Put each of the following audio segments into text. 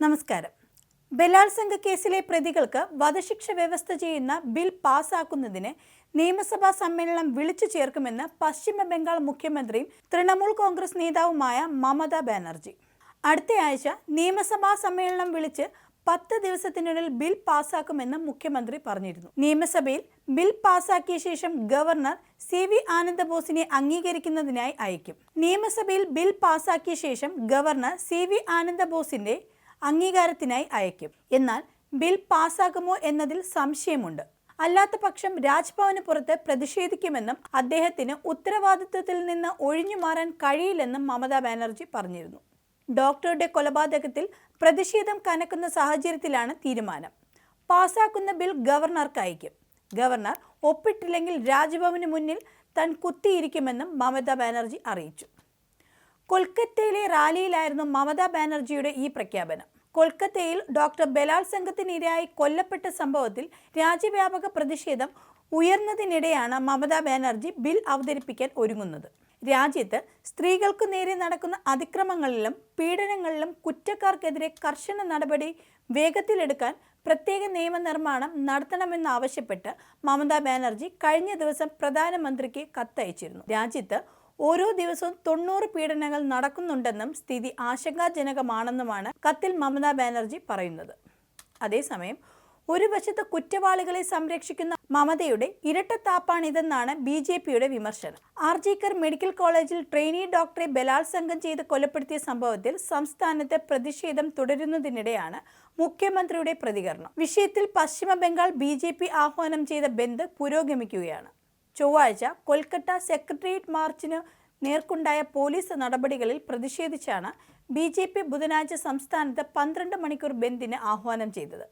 നമസ്കാരം. ബലാത്സംഗ കേസിലെ പ്രതികൾക്ക് വധശിക്ഷ വ്യവസ്ഥ ചെയ്യുന്ന ബിൽ പാസാക്കുന്നതിന് നിയമസഭാ സമ്മേളനം വിളിച്ചു ചേർക്കുമെന്ന് പശ്ചിമ ബംഗാൾ മുഖ്യമന്ത്രിയും തൃണമൂൽ കോൺഗ്രസ് നേതാവുമായ മമതാ ബാനർജി. അടുത്ത ആഴ്ച നിയമസഭാ സമ്മേളനം വിളിച്ച് പത്ത് ദിവസത്തിനുള്ളിൽ ബിൽ പാസാക്കുമെന്ന് മുഖ്യമന്ത്രി പറഞ്ഞിരുന്നു. നിയമസഭയിൽ ബിൽ പാസാക്കിയ ശേഷം ഗവർണർ സി വി ആനന്ദ ബോസിനെ അംഗീകരിക്കുന്നതിനായി അയക്കും. നിയമസഭയിൽ ബിൽ പാസാക്കിയ ശേഷം ഗവർണർ സി വി ആനന്ദബോസിന്റെ അംഗീകാരത്തിനായി അയക്കും. എന്നാൽ ബിൽ പാസ്സാകുമോ എന്നതിൽ സംശയമുണ്ട്. അല്ലാത്ത പക്ഷം രാജ്ഭവന് പുറത്ത് പ്രതിഷേധിക്കുമെന്നും അദ്ദേഹത്തിന് ഉത്തരവാദിത്വത്തിൽ നിന്ന് ഒഴിഞ്ഞു മാറാൻ കഴിയില്ലെന്നും മമതാ ബാനർജി പറഞ്ഞിരുന്നു. ഡോക്ടറുടെ കൊലപാതകത്തിൽ പ്രതിഷേധം കനക്കുന്ന സാഹചര്യത്തിലാണ് തീരുമാനം. പാസാക്കുന്ന ബിൽ ഗവർണർക്ക് അയക്കും. ഗവർണർ ഒപ്പിട്ടില്ലെങ്കിൽ രാജ്ഭവന് മുന്നിൽ താൻ കുത്തിയിരിക്കുമെന്നും മമതാ ബാനർജി അറിയിച്ചു. കൊൽക്കത്തയിലെ റാലിയിലായിരുന്നു മമതാ ബാനർജിയുടെ ഈ പ്രഖ്യാപനം. കൊൽക്കത്തയിൽ ഡോക്ടർ ബലാത്സംഗത്തിനിരയായി കൊല്ലപ്പെട്ട സംഭവത്തിൽ രാജ്യവ്യാപക പ്രതിഷേധം ഉയർന്നതിനിടെയാണ് മമതാ ബാനർജി ബിൽ അവതരിപ്പിക്കാൻ ഒരുങ്ങുന്നത്. രാജ്യത്ത് സ്ത്രീകൾക്ക് നേരെ നടക്കുന്ന അതിക്രമങ്ങളിലും പീഡനങ്ങളിലും കുറ്റക്കാർക്കെതിരെ കർശന നടപടി വേഗത്തിലെടുക്കാൻ പ്രത്യേക നിയമനിർമ്മാണം നടത്തണമെന്നാവശ്യപ്പെട്ട് മമതാ ബാനർജി കഴിഞ്ഞ ദിവസം പ്രധാനമന്ത്രിക്ക് കത്തയച്ചിരുന്നു. രാജ്യത്ത് ഓരോ ദിവസവും തൊണ്ണൂറ് പീഡനങ്ങൾ നടക്കുന്നുണ്ടെന്നും സ്ഥിതി ആശങ്കാജനകമാണെന്നുമാണ് കത്തിൽ മമതാ ബാനർജി പറയുന്നത്. അതേസമയം ഒരു വശത്ത് കുറ്റവാളികളെ സംരക്ഷിക്കുന്ന മമതയുടെ ഇരട്ടത്താപ്പാണിതെന്നാണ് ബി ജെ പിയുടെ വിമർശനം. ആർജിക്കർ മെഡിക്കൽ കോളേജിൽ ട്രെയിനി ഡോക്ടറെ ബലാത്സംഗം ചെയ്ത് കൊലപ്പെടുത്തിയ സംഭവത്തിൽ സംസ്ഥാനത്ത് പ്രതിഷേധം തുടരുന്നതിനിടെയാണ് മുഖ്യമന്ത്രിയുടെ പ്രതികരണം. വിഷയത്തിൽ പശ്ചിമ ബംഗാൾ ബി ആഹ്വാനം ചെയ്ത ബന്ദ് പുരോഗമിക്കുകയാണ്. ചൊവ്വാഴ്ച കൊൽക്കത്ത സെക്രട്ടേറിയറ്റ് മാർച്ചിന് നേർക്കുണ്ടായ പോലീസ് നടപടികളിൽ പ്രതിഷേധിച്ചാണ് ബി ജെ പി ബുധനാഴ്ച സംസ്ഥാനത്ത് പന്ത്രണ്ട് മണിക്കൂർ ബന്ദിന് ആഹ്വാനം ചെയ്തത്.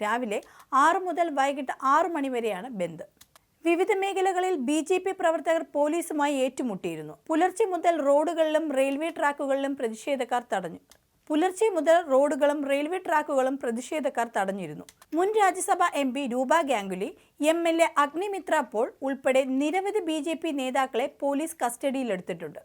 രാവിലെ ആറ് മുതൽ വൈകിട്ട് ആറ് മണിവരെയാണ് ബന്ദ്. വിവിധ മേഖലകളിൽ ബി ജെ പി പ്രവർത്തകർ പോലീസുമായി ഏറ്റുമുട്ടിയിരുന്നു. പുലർച്ചെ മുതൽ റോഡുകളിലും റെയിൽവേ ട്രാക്കുകളിലും പ്രതിഷേധക്കാർ തടഞ്ഞു. പുലർച്ചെ മുതൽ റോഡുകളും റെയിൽവേ ട്രാക്കുകളും പ്രതിഷേധക്കാർ തടഞ്ഞിരുന്നു. മുൻ Rajya Sabha M P Roopa Ganguly M L A Agnimitra Paul ഉൾപ്പെടെ നിരവധി ബി നേതാക്കളെ പോലീസ് കസ്റ്റഡിയിലെടുത്തിട്ടുണ്ട്.